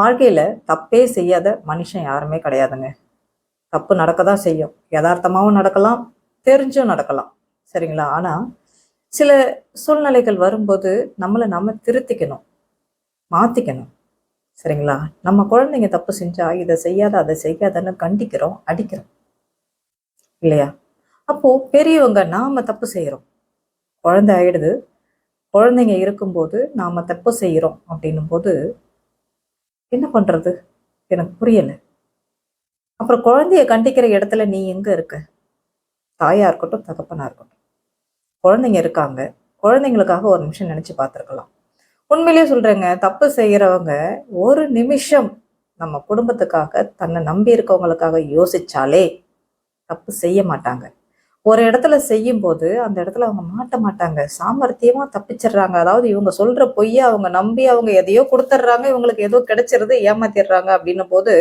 வாழ்க்கையில் தப்பே செய்யாத மனுஷன் யாருமே கிடையாதுங்க. தப்பு நடக்க தான் செய்யும். யதார்த்தமாகவும் நடக்கலாம் தெரிஞ்சும் நடக்கலாம். சரிங்களா? ஆனால் சில சூழ்நிலைகள் வரும்போது நம்மளை நம்ம திருத்திக்கணும். மாற்றிக்கணும் சரிங்களா? நம்ம குழந்தைங்க தப்பு செஞ்சா இதை செய்யாத அதை செய்யாதன்னு கண்டிக்கிறோம் அடிக்கிறோம். இல்லையா? அப்போது பெரியவங்க நாம் தப்பு செய்கிறோம் குழந்தை ஆயிடுது. குழந்தைங்க இருக்கும்போது நாம் தப்பு செய்கிறோம் அப்படின்னும் போது என்ன பண்றது? எனக்கு புரியல. அப்புறம் குழந்தைய கண்டிக்கிற இடத்துல நீ எங்க இருக்க? தாயா இருக்கட்டும் தகப்பனா இருக்கட்டும். குழந்தைங்க இருக்காங்க. குழந்தைங்களுக்காக ஒரு நிமிஷம் நினைச்சு பார்த்துருக்கலாம். உண்மையிலேயே சொல்றேங்க தப்பு செய்யறவங்க ஒரு நிமிஷம் நம்ம குடும்பத்துக்காக தன்னை நம்பி இருக்கவங்களுக்காக யோசிச்சாலே தப்பு செய்ய மாட்டாங்க. ஒரு இடத்துல செய்யும் போது அந்த இடத்துல அவங்க மாட்ட மாட்டாங்க. சாமர்த்தியமா தப்பிச்சிடுறாங்க. அதாவது இவங்க சொல்ற பொய்யை அவங்க நம்பி அவங்க எதையோ கொடுத்துட்றாங்க. இவங்களுக்கு ஏதோ கிடைச்சிருது ஏமாத்திடுறாங்க அப்படின்னும் போது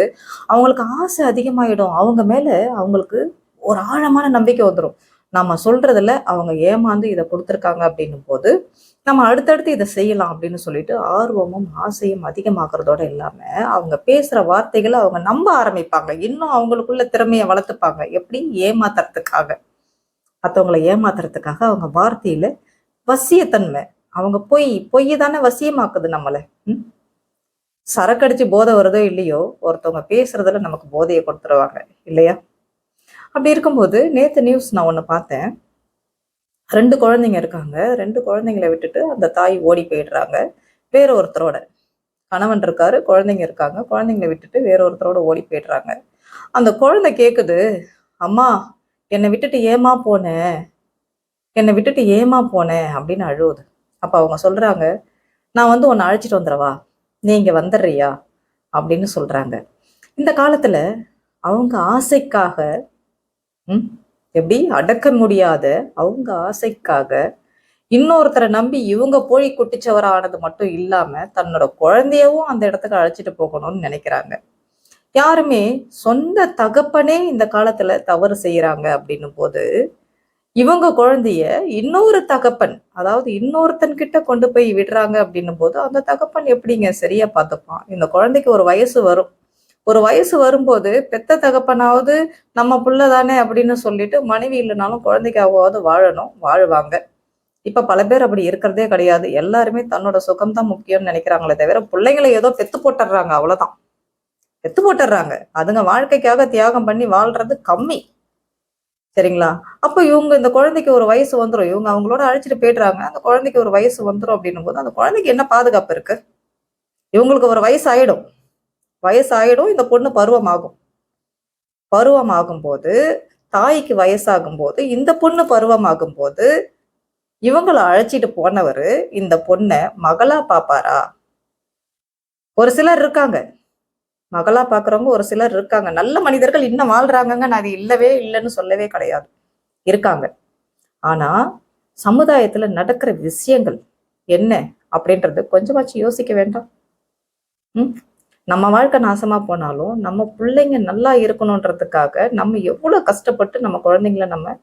அவங்களுக்கு ஆசை அதிகமாயிடும். அவங்க மேல அவங்களுக்கு ஒரு ஆழமான நம்பிக்கை வந்துடும் நம்ம சொல்றதுல அவங்க ஏமாந்து இதை கொடுத்துருக்காங்க அப்படின்னும் போது நம்ம அடுத்தடுத்து இதை செய்யலாம் அப்படின்னு சொல்லிட்டு ஆர்வமும் ஆசையும் அதிகமாக்குறதோட இல்லாம அவங்க பேசுற வார்த்தைகளை அவங்க நம்ப ஆரம்பிப்பாங்க. இன்னும் அவங்களுக்குள்ள திறமையை வளர்த்துப்பாங்க. எப்படி? ஏமாத்துறதுக்காக. மற்றவங்களை ஏமாத்துறதுக்காக அவங்க வார்த்தையில வசியத்தன்மை. அவங்க பொய் பொய் தானே வசியமாக்குது நம்மளை. ம்? சரக்கடிச்சு போதை வருதோ இல்லையோ ஒருத்தவங்க பேசுறதுல நமக்கு போதையை கொடுத்துருவாங்க. இல்லையா? அப்படி இருக்கும்போது நேத்து நியூஸ் நான் ஒன்று பார்த்தேன். ரெண்டு குழந்தைங்க இருக்காங்க. ரெண்டு குழந்தைங்களை விட்டுட்டு அந்த தாய் ஓடி போயிடுறாங்க. வேற ஒருத்தரோட. கணவன் இருக்காரு குழந்தைங்க இருக்காங்க. குழந்தைங்களை விட்டுட்டு வேற ஒருத்தரோட ஓடி போயிடுறாங்க. அந்த குழந்தை கேக்குது அம்மா என்னை விட்டுட்டு ஏமா போனேன் என்னை விட்டுட்டு ஏமா போனேன் அப்படின்னு அழுவுது. அப்போ அவங்க சொல்கிறாங்க நான் வந்து உன்னை அழைச்சிட்டு வந்துடவா? நீ வந்துடுறியா? அப்படின்னு சொல்கிறாங்க இந்த காலத்தில் அவங்க ஆசைக்காக ம், எப்படி? அடக்க முடியாத அவங்க ஆசைக்காக இன்னொருத்தரை நம்பி இவங்க போய் குட்டிச்சவரானது மட்டும் இல்லாமல் தன்னோட குழந்தையவும் அந்த இடத்துக்கு அழைச்சிட்டு போகணும்னு நினைக்கிறாங்க. யாருமே சொந்த தகப்பனே இந்த காலத்துல தவறு செய்யறாங்க அப்படின்னும் போது இவங்க குழந்தைய இன்னொரு தகப்பன் அதாவது இன்னொருத்தன் கிட்ட கொண்டு போய் விடுறாங்க அப்படின்னும் போது அந்த தகப்பன் எப்படிங்க சரியா பார்த்துப்பான்? இந்த குழந்தைக்கு ஒரு வயசு வரும். ஒரு வயசு வரும்போது பெத்த தகப்பனாவது நம்ம புள்ள தானே அப்படின்னு சொல்லிட்டு மனைவி இல்லைனாலும் குழந்தைக்காவது வாழணும் வாழ்வாங்க. இப்ப பல பேர் அப்படி இருக்கிறதே கிடையாது. எல்லாருமே தன்னோட சுகம் தான் முக்கியம்னு நினைக்கிறாங்களே தவிர பிள்ளைங்களை ஏதோ பெத்து போட்டுடுறாங்க அவ்வளவுதான். பெத்து போட்டுடுறாங்க. அதுங்க வாழ்க்கைக்காக தியாகம் பண்ணி வாழ்றது கம்மி. சரிங்களா? அப்போ இவங்க இந்த குழந்தைக்கு ஒரு வயசு வந்துடும் இவங்க அவங்களோட அழைச்சிட்டு போயிடுறாங்க. அந்த குழந்தைக்கு ஒரு வயசு வந்துடும் அப்படின்னும் போது அந்த குழந்தைக்கு என்ன பாதுகாப்பு இருக்கு? இவங்களுக்கு ஒரு வயசு ஆயிடும் வயசு ஆயிடும் இந்த பொண்ணு பருவமாகும். பருவமாகும் போது தாய்க்கு வயசாகும் போது இந்த பொண்ணு பருவமாகும் போது இவங்களை அழைச்சிட்டு போனவர் இந்த பொண்ணை மகளா பாப்பாரா? ஒரு சிலர் இருக்காங்க. மகளா பாக்குறவங்க ஒரு சிலர் இருக்காங்க. நல்ல மனிதர்கள் இன்னும் வாழ்றாங்கங்க. நான் அது இல்லவே இல்லைன்னு சொல்லவே கிடையாது. இருக்காங்க. ஆனா சமுதாயத்துல நடக்கிற விஷயங்கள் என்ன அப்படின்றது கொஞ்சமாச்சும் யோசிக்க வேண்டாம். ம்? நம்ம வாழ்க்கை நாசமா போனாலும் நம்ம பிள்ளைங்க நல்லா இருக்கணுன்றதுக்காக நம்ம எவ்வளவு கஷ்டப்பட்டு நம்ம குழந்தைங்கள நம்ம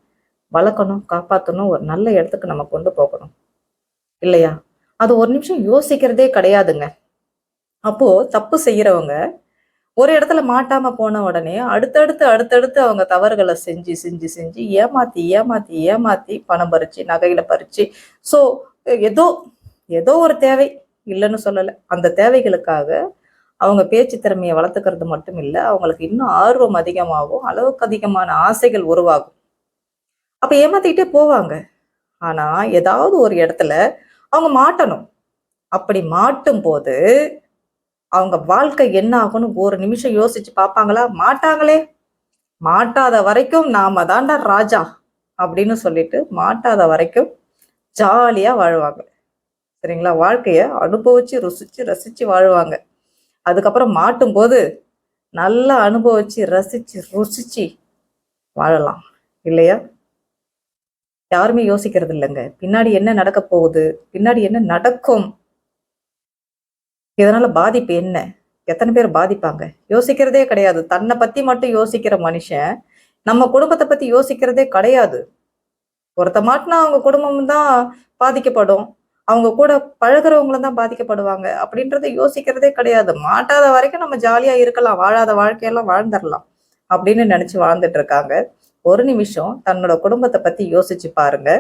வளர்க்கணும் காப்பாற்றணும் ஒரு நல்ல இடத்துக்கு நம்ம கொண்டு போகணும். இல்லையா? அது ஒரு நிமிஷம் யோசிக்கிறதே கிடையாதுங்க. அப்போ தப்பு செய்யறவங்க ஒரு இடத்துல மாட்டாம போன உடனே அடுத்தடுத்து அடுத்தடுத்து அவங்க தவறுகளை செஞ்சு செஞ்சு செஞ்சு ஏமாத்தி ஏமாத்தி ஏமாத்தி பணம் பறிச்சு நகையில பறிச்சு. ஸோ ஏதோ ஏதோ ஒரு தேவை இல்லைன்னு சொல்லலை. அந்த தேவைகளுக்காக அவங்க பேச்சு திறமையை வளர்த்துக்கிறது மட்டும் இல்லை அவங்களுக்கு இன்னும் ஆர்வம் அதிகமாகும் அளவுக்கு அதிகமான ஆசைகள் உருவாகும். அப்ப ஏமாத்திக்கிட்டே போவாங்க. ஆனா ஏதாவது ஒரு இடத்துல அவங்க மாட்டணும். அப்படி மாட்டும் போது அவங்க வாழ்க்கை என்ன ஆகும்னு ஒரு நிமிஷம் யோசிச்சு பார்ப்பாங்களா? மாட்டாங்களே. மாட்டாத வரைக்கும் நாம தாண்டா ராஜா அப்படின்னு சொல்லிட்டு மாட்டாத வரைக்கும் ஜாலியா வாழ்வாங்க. சரிங்களா? வாழ்க்கைய அனுபவிச்சு ருசிச்சு ரசிச்சு வாழ்வாங்க. அதுக்கப்புறம் மாட்டும் போது நல்லா அனுபவிச்சு ரசிச்சு ருசிச்சு வாழலாம். இல்லையா? யாருமே யோசிக்கிறது இல்லைங்க பின்னாடி என்ன நடக்க போகுது? பின்னாடி என்ன நடக்கும்? இதனால பாதிப்பு என்ன? எத்தனை பேர் பாதிப்பாங்க? யோசிக்கிறதே கிடையாது. தன்னை பத்தி மட்டும் யோசிக்கிற மனுஷன் நம்ம குடும்பத்தை பத்தி யோசிக்கிறதே கிடையாது. ஒருத்த மாட்டினா அவங்க குடும்பம் தான் பாதிக்கப்படும். அவங்க கூட பழகுறவங்களும் தான் பாதிக்கப்படுவாங்க. அப்படின்றத யோசிக்கிறதே கிடையாது. மாட்டாத வரைக்கும் நம்ம ஜாலியா இருக்கலாம். வாழாத வாழ்க்கையெல்லாம் வாழ்ந்துடலாம் அப்படின்னு நினைச்சு வாழ்ந்துட்டு இருக்காங்க. ஒரு நிமிஷம் தன்னோட குடும்பத்தை பத்தி யோசிச்சு பாருங்க.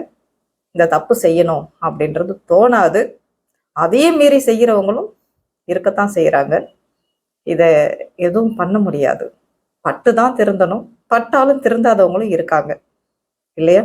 இந்த தப்பு செய்யணும் அப்படின்றது தோணாது. அதையும் மீறி செய்கிறவங்களும் இருக்கத்தான் செய்யறாங்க இதை எதுவும் பண்ண முடியாது. பட்டு தான் திருந்தணும். பட்டாலும் திருந்தாதவங்களும் இருக்காங்க. இல்லையா?